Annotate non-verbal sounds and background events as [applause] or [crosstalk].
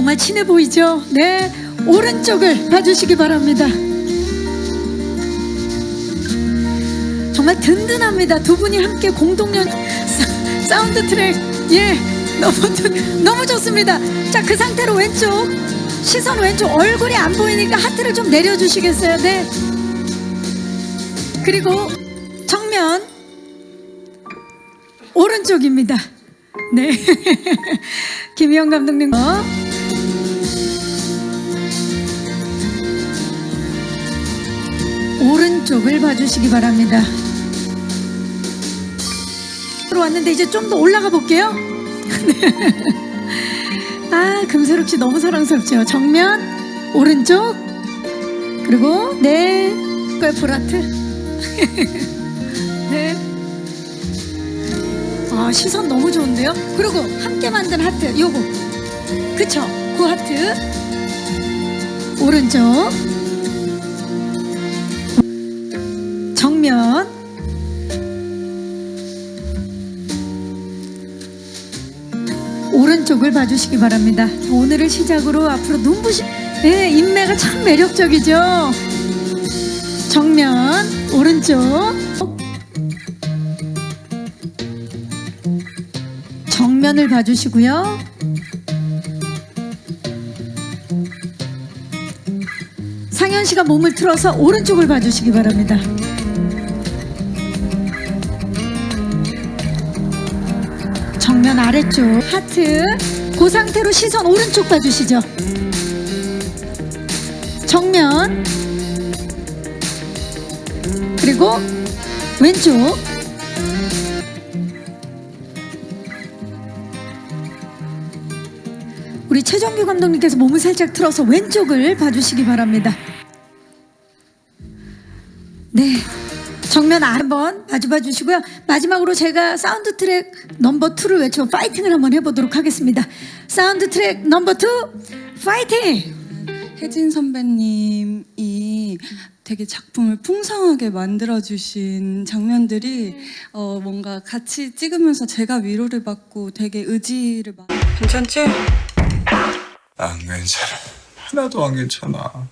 정말 친해 보이죠? 네. 오른쪽을 봐주시기 바랍니다. 정말 든든합니다. 두 분이 함께 공동연 사- 사운드 트랙. 예. 너무 든- 너무 좋습니다. 자, 그 상태로 왼쪽 시선 왼쪽 얼굴이 안 보이니까 하트를 좀 내려 주시겠어요? 네. 그리고 정면 오른쪽입니다. 네. [laughs] 김희영 감독님. 어? 오른쪽을 봐주시기 바랍니다. 들어왔는데 이제 좀 더 올라가 볼게요. 네. [laughs] 아, 금세록 씨 너무 사랑스럽죠. 정면, 오른쪽, 그리고 네, 그 보라트. [laughs] 네. 아, 시선 너무 좋은데요? 그리고 함께 만든 하트, 요거. 그쵸? 그 하트. 오른쪽. 오른쪽을 봐주시기 바랍니다. 오늘을 시작으로 앞으로 눈부신, 네, 인매가 참 매력적이죠? 정면, 오른쪽. 정면을 봐주시고요. 상현 씨가 몸을 틀어서 오른쪽을 봐주시기 바랍니다. 정면 아래쪽 하트 그 상태로 시선 오른쪽 봐주시죠. 정면 그리고 왼쪽 우리 최정규 감독님께서 몸을 살짝 틀어서 왼쪽을 봐주시기 바랍니다. 네. 정면 아 한번 마주봐 주시고요. 마지막으로 제가 사운드 트랙 넘버 2를 외쳐 파이팅을 한번 해보도록 하겠습니다. 사운드 트랙 넘버 2 파이팅! 혜진 선배님이 되게 작품을 풍성하게 만들어주신 장면들이 어, 뭔가 같이 찍으면서 제가 위로를 받고 되게 의지를 받. 괜찮지? 안 괜찮아. 하나도 안 괜찮아.